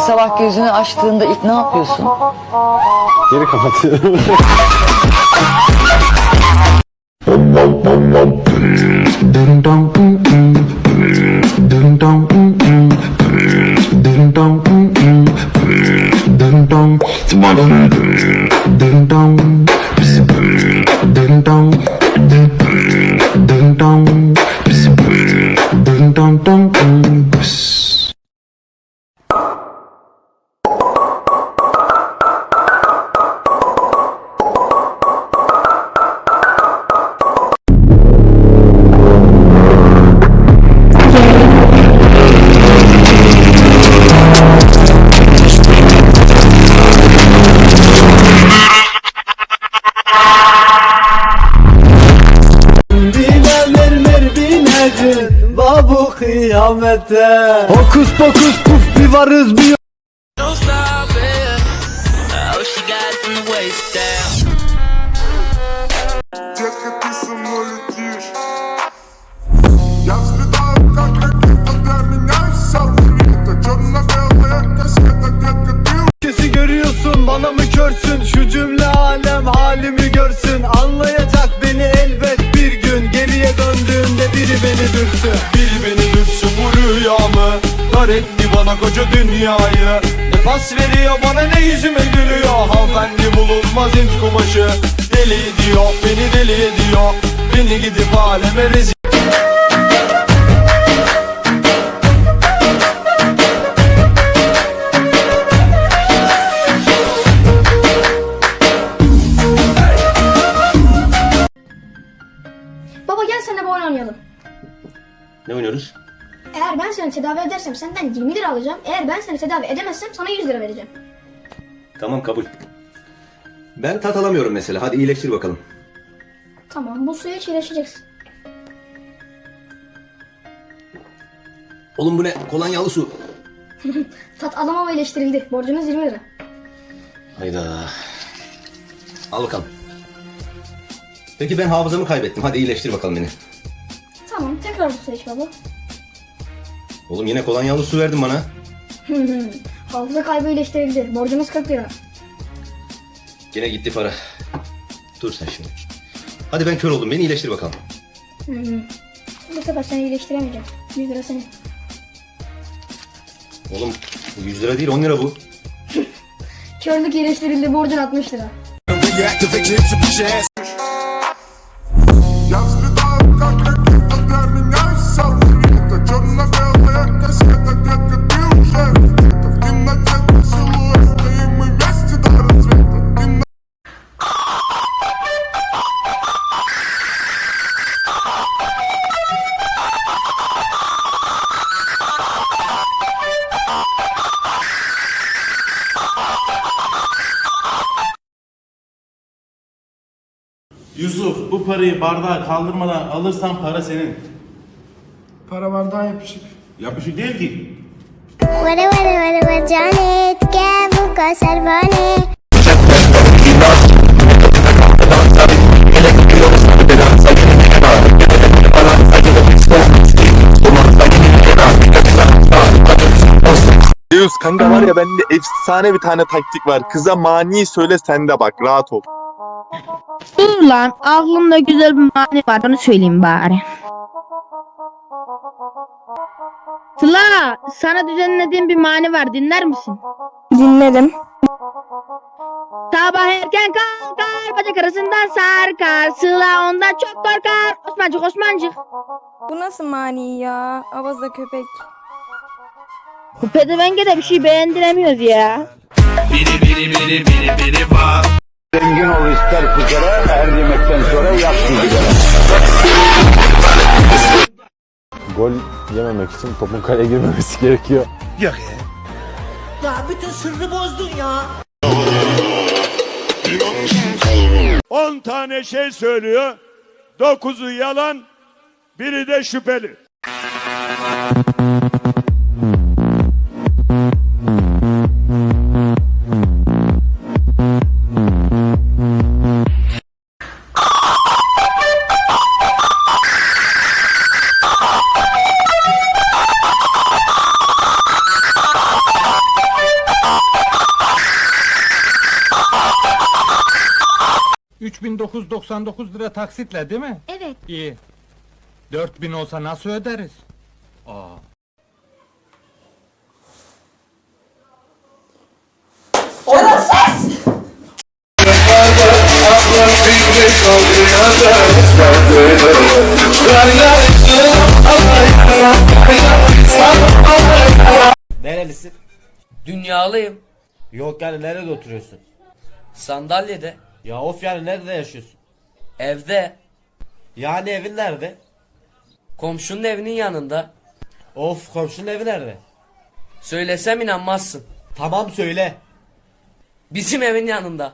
Sabah gözünü açtığında ilk ne yapıyorsun? Geri kapatıyorum. kıyamete. Hokus pokus puf bir varız bir Herkesi görüyorsun bana mı körsün? Şu cümle alem halimi görsün. Anlayacak biri beni dürtsün Bil beni lütfü bu rüyamı. Dar etti bana koca dünyayı. Ne pas veriyor bana ne yüzüme gülüyor. Hanımefendi bulunmaz int kumaşı. Deli ediyor beni deli ediyor. Beni gidip aleme rezil Baba gel seninle bir oyun oynayalım. ne oynuyoruz? Eğer ben seni tedavi edersem senden 20 lira alacağım. Eğer ben seni tedavi edemezsem sana 100 lira vereceğim. Tamam kabul. Ben tat alamıyorum mesela. Hadi iyileştir bakalım. Tamam bu suyu çiğneşeceksin. Oğlum bu ne? Kolonyalı su. Tat alamama iyileştirildi. Borcunuz 20 lira. Hayda. Al bakalım. Peki ben hafızamı kaybettim. Hadi iyileştir bakalım beni. Tamam tekrar bu iç baba. Oğlum yine kolonyalı su verdin bana. Hafıza kaybı iyileştirildi. Borcunuz 40 lira. Yine gitti para. Dur sen şimdi. Hadi ben kör oldum. Beni iyileştir bakalım. Bu sefer seni iyileştiremeyeceğim. 100 lira senin. Oğlum bu 100 lira değil 10 lira bu. Körlük iyileştirildi. Borcun 60 lira. Yusuf bu parayı bardağa kaldırmadan alırsan para senin. Para bardağa yapışık. Yapışık değil ki. Vere vere vere vere canet ke bu kasar vane. Deus kanka var ya bende efsane bir tane taktik var. Kıza mani söyle sen de bak rahat ol. Dur lan aklımda güzel bir mani var onu söyleyeyim bari. Sıla sana düzenlediğim bir mani var dinler misin? Dinledim. Sabah erken kalkar bacak arasından sarkar Sıla ondan çok korkar Osmancık Osmancık Bu nasıl mani ya? Avazda köpek. Bu pedevenge de bir şey beğendiremiyoruz ya Biri biri biri biri biri var. Zengin ol ister fukara, her yemekten sonra yap Gol yememek için topun kaleye girmemesi gerekiyor. On tane şey söylüyor. Dokuzu yalan, biri de şüpheli. 3999 lira taksitle değil mi? Evet. İyi. 4000 olsa nasıl öderiz? Aa. Nerelisin? Dünyalıyım. Yok yani nerede oturuyorsun? Sandalyede. Ya of yani nerede yaşıyorsun? Evde. Yani evin nerede? Komşunun evinin yanında. Of komşunun evi nerede? Söylesem inanmazsın. Tamam söyle. Bizim evin yanında.